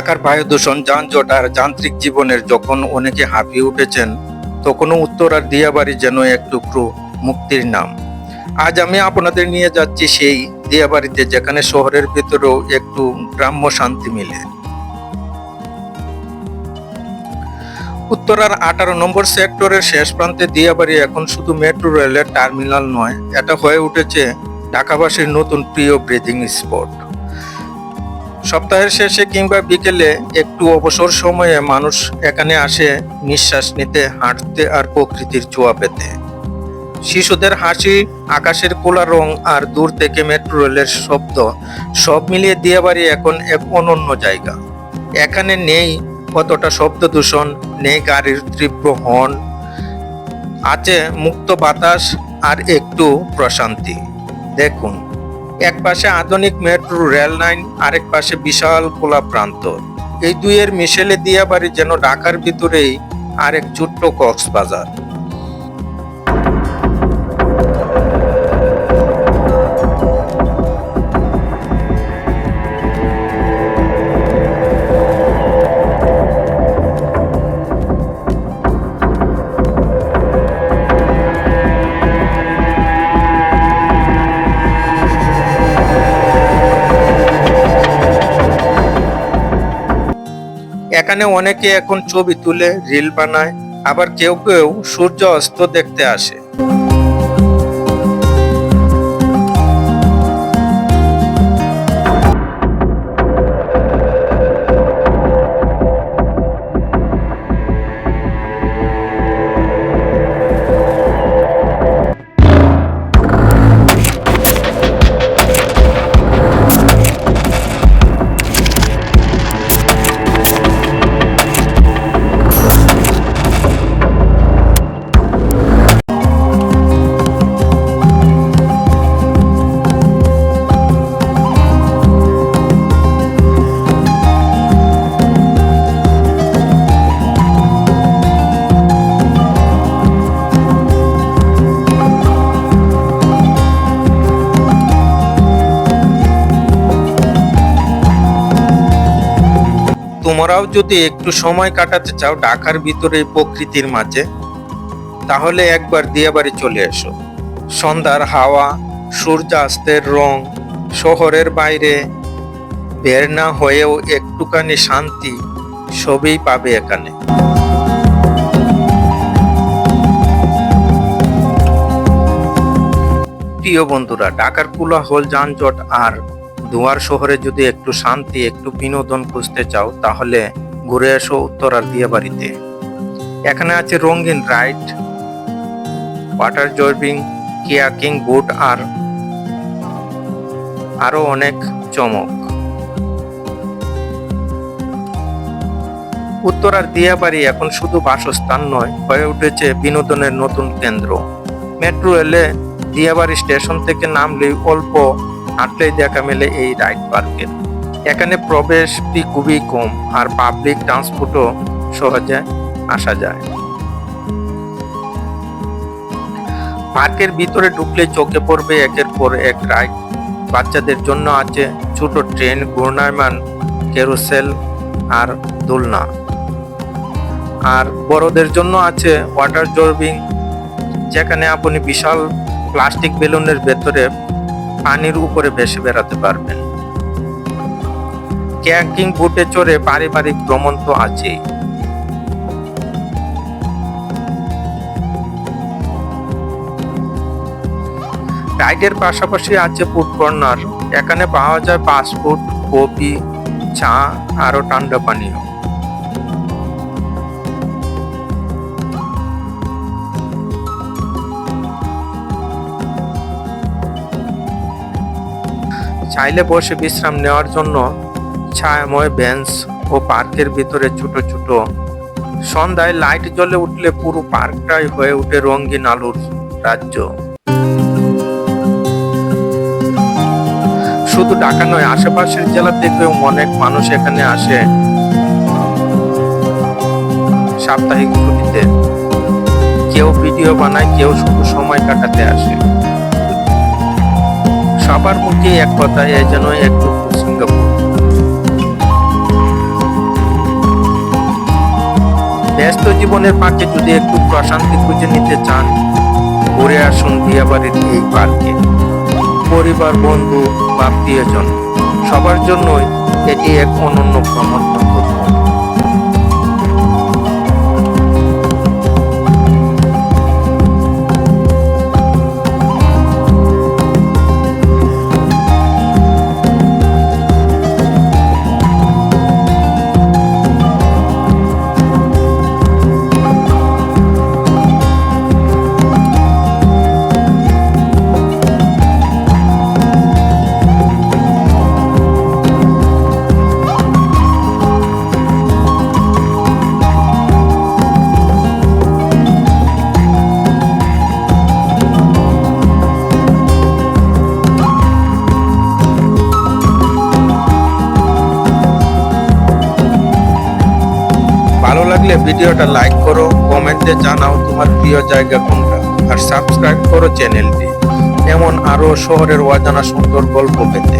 ঢাকার বায়ু দূষণ যানজট আর যান্ত্রিক জীবনের যখন অনেকে হাঁপিয়ে উঠেছেন, তখনও উত্তরার দিয়াবাড়ি যেন এক টুকরো মুক্তির নাম। আজ আমি আপনাদের নিয়ে যাচ্ছি সেই দিয়াবাড়িতে, যেখানে শহরের ভেতরেও একটু গ্রাম্য শান্তি মিলে। উত্তরার আঠারো নম্বর সেক্টরের শেষ প্রান্তে দিয়াবাড়ি এখন শুধু মেট্রো রেলের টার্মিনাল নয়, এটা হয়ে উঠেছে ঢাকাবাসীর নতুন প্রিয় ব্রিদিং স্পট সপ্তাহের শেষে কিংবা বিকেলে একটু অবসর সময়ে মানুষ এখানে আসে নিঃশ্বাস নিতে, হাঁটতে আর প্রকৃতির ছোঁয়া পেতে। শিশুদের হাসি, আকাশের কোলা রং আর দূর থেকে মেট্রো রেলের শব্দ, সব মিলিয়ে দিয়াবাড়ি এখন এক অনন্য জায়গা। এখানে নেই কতটা শব্দ দূষণ, নেই গাড়ির তীব্র হর্ন, আছে মুক্ত বাতাস আর একটু প্রশান্তি। দেখুন। এক পাশে আধুনিক মেট্রো, রেল লাইন, আরেক পাশে বিশাল খোলা প্রান্ত। এই দুইয়ের মিশেলে দিয়াবাড়ি যেন ঢাকার ভিতরেই আরেক ছোট্ট কক্সবাজার। এখানে অনেকে এখন ছবি তুলে রিল বানায় আবার কেউ কেউ সূর্য অস্ত দেখতে আসে। তোমরাও যদি একটু সময় কাটাতে চাও ঢাকার ভিতরে প্রকৃতির মাঝে, তাহলে একবার দিয়াবাড়ি চলে এসো। সন্ধ্যার হাওয়া, সূর্যাস্তের রং, শহরের বাইরে, বের না হয়েও একটুখানি শান্তি, সবই পাবে এখানে। প্রিয় বন্ধুরা, ঢাকার কোলাহল, যানজট আর দুয়ার শহরে যদি একটু শান্তি, একটু বিনোদন খুঁজতে চাও, তাহলে ঘুরে এসো উত্তরার দিয়াবাড়িতে এখানে আছে রঙিন ride, water zorbing kayaking boat আর আরও অনেক চমক। উত্তরার দিয়াবাড়ি এখন শুধু বাসস্থান নয়, হয়ে উঠেছে বিনোদনের নতুন কেন্দ্র। মেট্রো রেলে দিয়াবাড়ি স্টেশন থেকে নামলেই অল্প হাঁটলেই দেখা মেলে এই রাইড পার্কের এখানে প্রবেশ ফি খুবই কম আর পাবলিক ট্রান্সপোর্টও সহজে আসা যায়। পার্কের ভিতরে ঢুকলে চোখে পড়বে একের পর এক রাইড। বাচ্চাদের জন্য আছে ছোট ট্রেন, ঘূর্ণায়মান কেরোসেল আর দোলনা। আর বড়দের জন্য আছে ওয়াটার জর্বিং যেখানে আপনি বিশাল প্লাস্টিক বেলুনের ভেতরে পানির উপরে ভেসে বেড়াতে পারবেন। ক্যাকিং বোটে চড়ে পারিবারিক ভ্রমণ তো আছেই। রাইডের পাশাপাশি আছে ফুড কর্নার। এখানে পাওয়া যায় ফাস্টফুড কফি চা আরও ঠান্ডা পানীয়। চাইলে বসে বিশ্রাম নেওয়ার জন্য ছায়াময় বেঞ্চ ও পার্কের ভিতরে ছোট ছোট। সন্ধ্যায় লাইট জ্বলে উঠলে পুরো পার্কটাই হয়ে ওঠে রঙিন আলোর রাজ্য। শুধু ঢাকা নয়, আশেপাশের জেলা থেকেও অনেক মানুষ এখানে আসে সাপ্তাহিক ছুটিতে। কেউ ভিডিও বানায়, কেউ শুধু সময় কাটাতে আসে। সবার মধ্যে এক কথায় যেন এক সিঙ্গাপুর ব্যস্ত জীবনের পাখে যদি একটু প্রশান্তি খুঁজে নিতে চান, ঘুরে আসুন বিয়াবাড়ির এই পার্কে। পরিবার, বন্ধু বা প্রিয়জন সবার জন্যই এটি এক অনন্য ভ্রমণ ভালো লাগলে ভিডিওটা লাইক করো কমেন্টে জানাও তোমার প্রিয় জায়গা কোনটা, আর সাবস্ক্রাইব করো চ্যানেলটি। এমন আরও শহরের অজানা সুন্দর গল্প পেতে।